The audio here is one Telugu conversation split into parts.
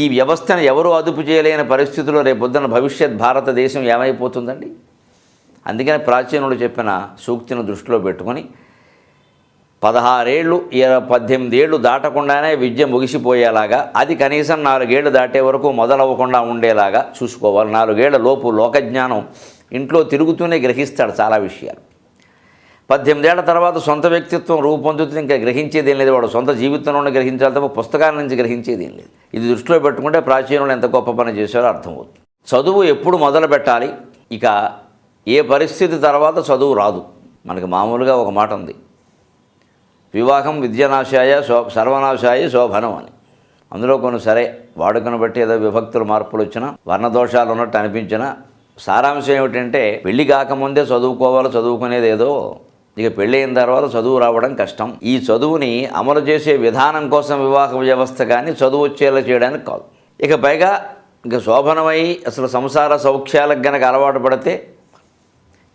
ఈ వ్యవస్థను ఎవరు అదుపు చేయలేని పరిస్థితుల్లో రేపొద్దున భవిష్యత్ భారతదేశం ఏమైపోతుందండి? అందుకని ప్రాచీనుడు చెప్పిన సూక్తిని దృష్టిలో పెట్టుకొని పదహారేళ్ళు ఇరవై పద్దెనిమిది ఏళ్ళు దాటకుండానే విద్య ముగిసిపోయేలాగా అది కనీసం నాలుగేళ్ళు దాటే వరకు మొదలవ్వకుండా ఉండేలాగా చూసుకోవాలి. నాలుగేళ్ళ లోపు లోకజ్ఞానం ఇంట్లో తిరుగుతూనే గ్రహిస్తాడు చాలా విషయాలు. పద్దెనిమిదేళ్ళ తర్వాత సొంత వ్యక్తిత్వం రూపొందుతుంది ఇంకా గ్రహించేది ఏం లేదు. వాడు సొంత జీవితంలోనే గ్రహించాలి తప్ప పుస్తకాల నుంచి గ్రహించేది ఏం లేదు. ఇది దృష్టిలో పెట్టుకుంటే ప్రాచీనులు ఎంత గొప్ప పని చేశారో అర్థమవుతుంది. చదువు ఎప్పుడు మొదలు పెట్టాలి? ఇక ఏ పరిస్థితి తర్వాత చదువు రాదు. మనకి మామూలుగా ఒక మాట ఉంది. వివాహం విద్యనాశాయ శో సర్వనాశాయ శోభనం అని. అందులో కొన్ని సరే. వాడుకను బట్టి ఏదో విభక్తులు మార్పులు వచ్చినా వర్ణదోషాలు ఉన్నట్టు అనిపించినా సారాంశం ఏమిటంటే పెళ్ళి కాకముందే చదువుకోవాలి చదువుకునేది ఏదో ఇక పెళ్ళైన తర్వాత చదువు రావడం కష్టం. ఈ చదువుని అమలు చేసే విధానం కోసం వివాహ వ్యవస్థ కానీ చదువు వచ్చేలా చేయడానికి కాదు. ఇక పైగా ఇక శోభనమై అసలు సంసార సౌఖ్యాలకు గనక అలవాటు పడితే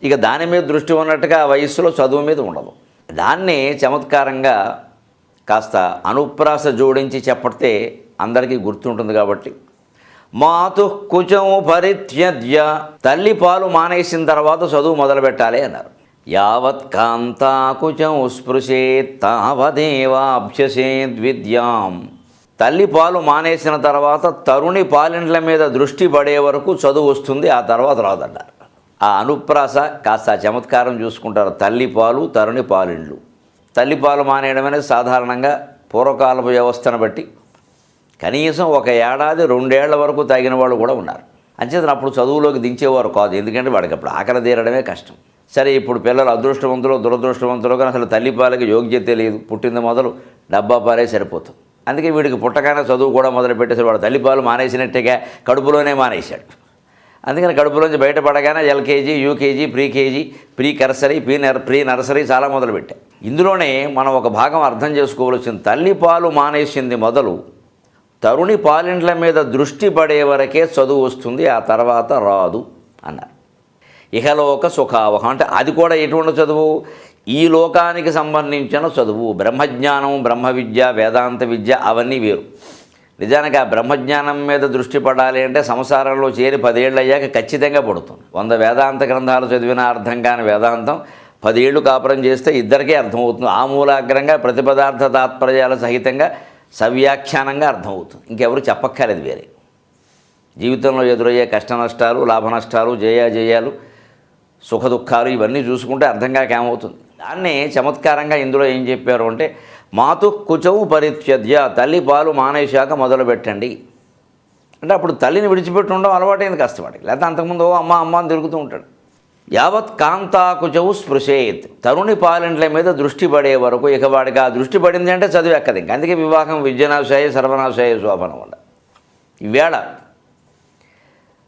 ఇక దాని మీద దృష్టి ఉన్నట్టుగా ఆ వయస్సులో చదువు మీద ఉండదు. దాన్ని చమత్కారంగా కాస్త అనుప్రాస జోడించి చెప్పడితే అందరికీ గుర్తుంటుంది కాబట్టి. మాతు కుచం పరిత్యద్య తల్లి పాలు మానేసిన తర్వాత చదువు మొదలు పెట్టాలి అన్నారు. యావత్కాంతాకుచం స్పృశేత్ తావదేవాభ్యసేద్ విద్యాం. తల్లి పాలు మానేసిన తర్వాత తరుణి పాలిండ్ల మీద దృష్టి పడే వరకు చదువు వస్తుంది ఆ తర్వాత రాదన్నారు ఆ అనుప్రాస కాస్త చమత్కారం చూసుకుంటారు తల్లి పాలు తరుణి పాలిండ్లు. తల్లి పాలు మానేయడం అనేది సాధారణంగా పూర్వకాలపు వ్యవస్థను బట్టి. కనీసం ఒక ఏడాది రెండేళ్ళ వరకు తగిన వాళ్ళు కూడా ఉన్నారు. అంచేతను అప్పుడు చదువులోకి దించేవారు కాదు ఎందుకంటే వాడికి అప్పుడు ఆకలి తీరడమే కష్టం. సరే ఇప్పుడు పిల్లలు అదృష్టవంతులు దురదృష్టవంతులు కానీ అసలు తల్లిపాలకి యోగ్యత లేదు పుట్టింది మొదలు డబ్బా పారే సరిపోతుంది. అందుకే వీడికి పుట్టగానే చదువు కూడా మొదలుపెట్టేసి వాడు తల్లిపాలు మానేసినట్టుగా కడుపులోనే మానేశాడు. అందుకని కడుపులోంచి బయటపడగానే LKG UKG pre KG pre cursory pre నర్ ప్రీ నర్సరీ చాలా మొదలుపెట్టాయి ఇందులోనే మనం ఒక భాగం అర్థం చేసుకోవాల్సింది తల్లి పాలు మానేసింది మొదలు తరుణి పాలింట్ల మీద దృష్టి పడే వరకే చదువు వస్తుంది ఆ తర్వాత రాదు అన్నారు. ఇహలోక సుఖావహం అంటే అది కూడా ఎటువంటి చదువు? ఈ లోకానికి సంబంధించిన చదువు. బ్రహ్మజ్ఞానం బ్రహ్మ విద్య వేదాంత విద్య అవన్నీ వేరు. నిజానికి ఆ బ్రహ్మజ్ఞానం మీద దృష్టి పడాలి అంటే సంసారంలో చేరి పదేళ్ళు అయ్యాక ఖచ్చితంగా పడుతుంది. వంద వేదాంత గ్రంథాలు చదివిన అర్థం కాని వేదాంతం పదేళ్ళు కాపురం చేస్తే ఇద్దరికీ అర్థమవుతుంది. ఆమూలాగ్రంగా ప్రతిపదార్థ తాత్పర్యాల సహితంగా సవ్యాఖ్యానంగా అర్థమవుతుంది. ఇంకెవరు చెప్పక్కర్లేదు వేరే. జీవితంలో ఎదురయ్యే కష్ట నష్టాలు లాభ నష్టాలు జయా జయాలు సుఖ దుఃఖాలు ఇవన్నీ చూసుకుంటే అర్థం కాక ఏమవుతుంది? దాన్ని చమత్కారంగా ఇందులో ఏం చెప్పారు అంటే మాతు కుచవు పరిత్యద్య తల్లి పాలు మానేశాక మొదలు పెట్టండి అంటే అప్పుడు తల్లిని విడిచిపెట్టి ఉండడం అలవాటైంది కష్టపడి లేకపోతే అంతకుముందు ఓ అమ్మ అమ్మ అని తిరుగుతూ ఉంటాడు. యావత్ కాంతాకుచవు స్పృశేత్ తరుణి పాలింట్ల మీద దృష్టి పడే వరకు ఇక వాడికి ఆ దృష్టి పడింది అంటే చదువు ఎక్కదు. ఇంక అందుకే వివాహం విద్యనాశాయ సర్వనాశాయ శోభనం వల్ల ఈవేళ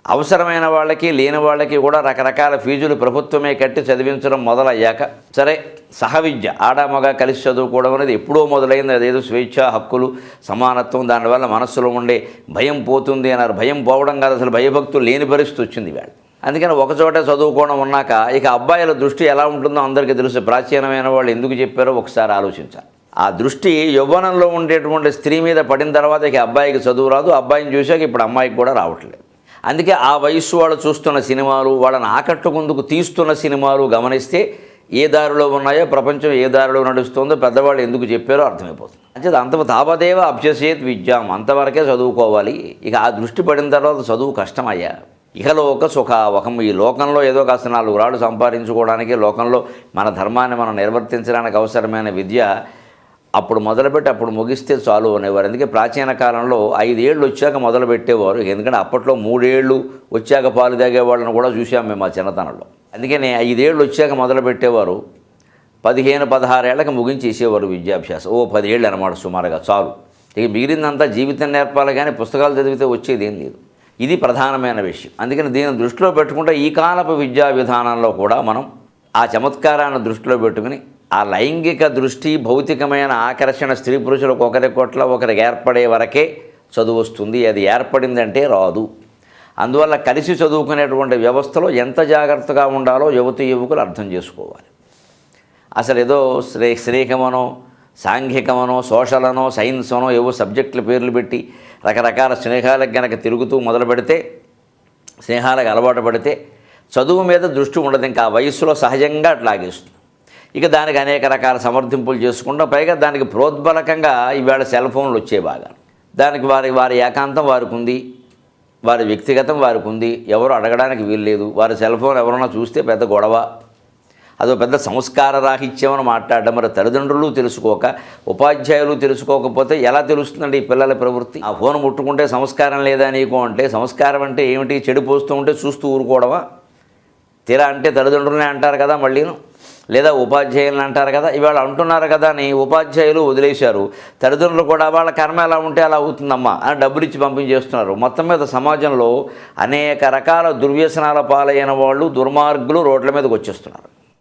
అవసరమైన వాళ్ళకి లేని వాళ్ళకి కూడా రకరకాల ఫీజులు ప్రభుత్వమే కట్టి చదివించడం మొదలయ్యాక సరే సహవిద్య ఆడ మగ కలిసి చదువుకోవడం అనేది ఎప్పుడో మొదలైంది. అదేదో స్వేచ్ఛ హక్కులు సమానత్వం దానివల్ల మనస్సులో ఉండే భయం పోతుంది అన్నారు. భయం పోవడం కాదు అసలు భయభక్తులు లేని పరిస్థితి వచ్చింది వాళ్ళు అందుకని ఒకచోట చదువుకోవడం ఉన్నాక ఇక అబ్బాయిల దృష్టి ఎలా ఉంటుందో అందరికీ తెలుసు. ప్రాచీనమైన వాళ్ళు ఎందుకు చెప్పారో ఒకసారి ఆలోచించాలి. ఆ దృష్టి యవ్వనంలో ఉండేటువంటి స్త్రీ మీద పడిన తర్వాత ఇక అబ్బాయికి చదువు రాదు. అబ్బాయిని చూశాక ఇప్పుడు అమ్మాయికి కూడా రావట్లేదు. అందుకే ఆ వయస్సు వాళ్ళు చూస్తున్న సినిమాలు వాళ్ళని ఆకట్టుకుందుకు తీస్తున్న సినిమాలు గమనిస్తే ఏ దారిలో ఉన్నాయో ప్రపంచం ఏ దారిలో నడుస్తుందో పెద్దవాళ్ళు ఎందుకు చెప్పారో అర్థమైపోతుంది. అంటే అంత తాపదేవ అభ్యసేత్ విద్యాం అంతవరకే చదువుకోవాలి. ఇక ఆ దృష్టి పడిన తర్వాత చదువు కష్టమయ్యా. ఇహలోక సుఖావహం ఈ లోకంలో ఏదో కాస్త నాలుగు రాళ్ళు సంపాదించుకోవడానికి లోకంలో మన ధర్మాన్ని మనం నిర్వర్తించడానికి అవసరమైన విద్య అప్పుడు మొదలుపెట్టి అప్పుడు ముగిస్తే చాలు అనేవారు. అందుకే ప్రాచీన కాలంలో ఐదేళ్ళు వచ్చాక మొదలు పెట్టేవారు ఎందుకంటే అప్పట్లో మూడేళ్ళు వచ్చాక పాలు తాగే వాళ్ళని కూడా చూసాం మేము మా చిన్నతనంలో. అందుకనే ఐదేళ్ళు వచ్చాక మొదలు పెట్టేవారు పదిహేను పదహారేళ్ళకు ముగించేసేవారు విద్యాభ్యాసం. ఓ పదేళ్ళు అనమాట సుమారుగా చాలు. ఇక మిగిలిందంతా జీవితం నేర్పాలి కానీ పుస్తకాలు చదివితే వచ్చేది ఏం లేదు. ఇది ప్రధానమైన విషయం. అందుకని దీన్ని దృష్టిలో పెట్టుకుంటే ఈ కాలపు విద్యా విధానంలో కూడా మనం ఆ చమత్కారాన్ని దృష్టిలో పెట్టుకుని ఆ లైంగిక దృష్టి భౌతికమైన ఆకర్షణ స్త్రీ పురుషులకు ఒకరి కొట్ల ఒకరికి ఏర్పడే వరకే చదువు వస్తుంది. అది ఏర్పడిందంటే రాదు. అందువల్ల కలిసి చదువుకునేటువంటి వ్యవస్థలో ఎంత జాగ్రత్తగా ఉండాలో యువతి యువకులు అర్థం చేసుకోవాలి. అసలు ఏదో శ్రీ శ్రీకమనో సాంఘికమనో సోషల్ అనో సైన్స్ అనో ఏవో సబ్జెక్టుల పేర్లు పెట్టి రకరకాల స్నేహాలకు గనక తిరుగుతూ మొదలు పెడితే స్నేహాలకు అలవాటు పడితే చదువు మీద దృష్టి ఉండదు. ఇంకా ఆ వయస్సులో సహజంగా అట్లాగేస్తుంది. ఇక దానికి అనేక రకాల సమర్థింపులు చేసుకుంటాం. పైగా దానికి ప్రోద్బలకంగా ఇవాళ సెల్ ఫోన్లు వచ్చే బాగా. దానికి వారి వారి ఏకాంతం వారికి ఉంది. వారి వ్యక్తిగతం వారికి ఉంది. ఎవరు అడగడానికి వీల్లేదు వారి సెల్ ఫోన్ ఎవరన్నా చూస్తే పెద్ద గొడవ. అదో పెద్ద సంస్కార రాహిత్యమని మాట్లాడడం. మరి తల్లిదండ్రులు తెలుసుకోక ఉపాధ్యాయులు తెలుసుకోకపోతే ఎలా తెలుస్తుందండి ఈ పిల్లల ప్రవృత్తి? ఆ ఫోన్ ముట్టుకుంటే సంస్కారం లేదా నీకు అంటే సంస్కారం అంటే ఏమిటి? చెడిపోస్తూ ఉంటే చూస్తూ ఊరుకోవడమా? తీరా అంటే తల్లిదండ్రులనే అంటారు కదా మళ్ళీను. లేదా ఉపాధ్యాయులను అంటారు కదా ఇవాళ అంటున్నారు కదా అని ఉపాధ్యాయులు వదిలేశారు. తల్లిదండ్రులు కూడా వాళ్ళ కర్మ ఎలా ఉంటే అలా అవుతుందమ్మా అని డబ్బులు ఇచ్చి పంపించేస్తున్నారు. మొత్తం మీద సమాజంలో అనేక రకాల దుర్వ్యసనాల పాలైన వాళ్ళు దుర్మార్గులు రోడ్ల మీదకి వచ్చేస్తున్నారు.